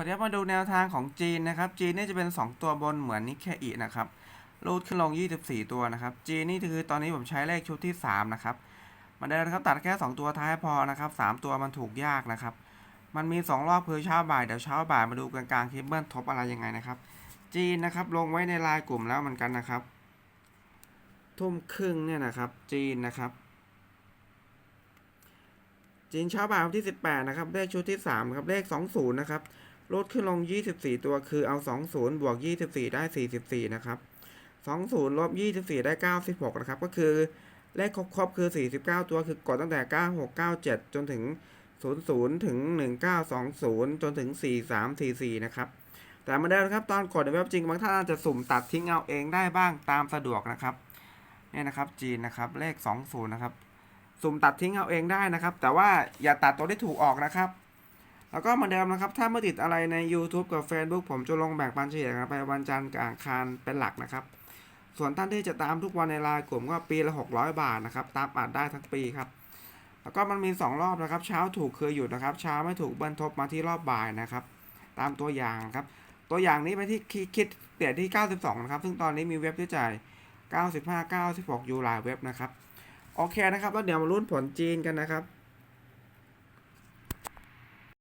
วัสดีครับมาดูแนวทางของจีนนะครับ จีนนี่จะเป็น 2 ตัวบนเหมือนนิเคอีนะครับรูดขึ้นลง 24 ตัวนะครับ จีนนี่คือตอนนี้ผมใช้เลขชุดที่ 3 นะครับมาเดินะครับตัดแค่ 2 ตัวท้ายพอนะครับ 3 ตัวมันถูกยากนะครับ มันมี 2 รอบคือเช้าบ่ายเดี๋ยวเช้าบ่ายมาดูกลางๆคลิปเบิ้ลทบอะไรยังไงนะครับ จีนนะครับลงไว้ในลน์กลุ่มแล้วเหมือนกันนะครับ ทุ่มครึ่งเนี่ยนะครับ จีนนะครับจีนเช้าบ่ายวันที่ 18 นะครับ เลขชุดที่ 3 ครับ เลข 20 นะครับ ลดขึ้นลง 24 ตัวคือเอา 20 บวก 24 ได้ 44 นะครับ 20 ลบ 24 ได้ 96 นะครับ ก็คือเลขครบๆคือ 49 ตัวคือกดตั้งแต่ 96 97 จนถึง 00 ถึง 1920 จนถึง 4344 นะครับ แต่มาเดิมนะครับ ตอนกดในเว็บจริงบางท่านอาจจะสุ่มตัดทิ้งเอาเองได้บ้างตามสะดวกนะครับ เนี่ยนะครับจีนนะครับ เลข 20 นะครับ สุ่มตัดทิ้งเอาเองได้นะครับ แต่ว่าอย่าตัดตัวที่ถูกออกนะครับ แล้วก็เหมือนเดิมนะครับ ถ้าไม่ติดอะไรใน YouTube กับ Facebook ผมจะลงแบ่งปันเฉลี่ยไปวันจันทร์กับอังคารเป็นหลักนะครับ ส่วนท่านที่จะตามทุกวันในไลน์กลุ่มก็ปีละ 600 บาทนะครับ ตามอัดได้ทั้งปีครับ แล้วก็มันมี 2 รอบนะครับ เช้าถูกคือหยุดนะครับ เช้าไม่ถูกบิ้ลทบมาที่รอบบ่ายนะครับ ตามตัวอย่างครับ ตัวอย่างนี้ไปที่คิดเปลี่ยนที่ 92 นะครับ ซึ่งตอนนี้มีเว็บที่จ่าย 95 96 อยู่หลายเว็บนะครับ โอเคนะครับ แล้วเดี๋ยวมาลุ้นผลจีนกันนะครับ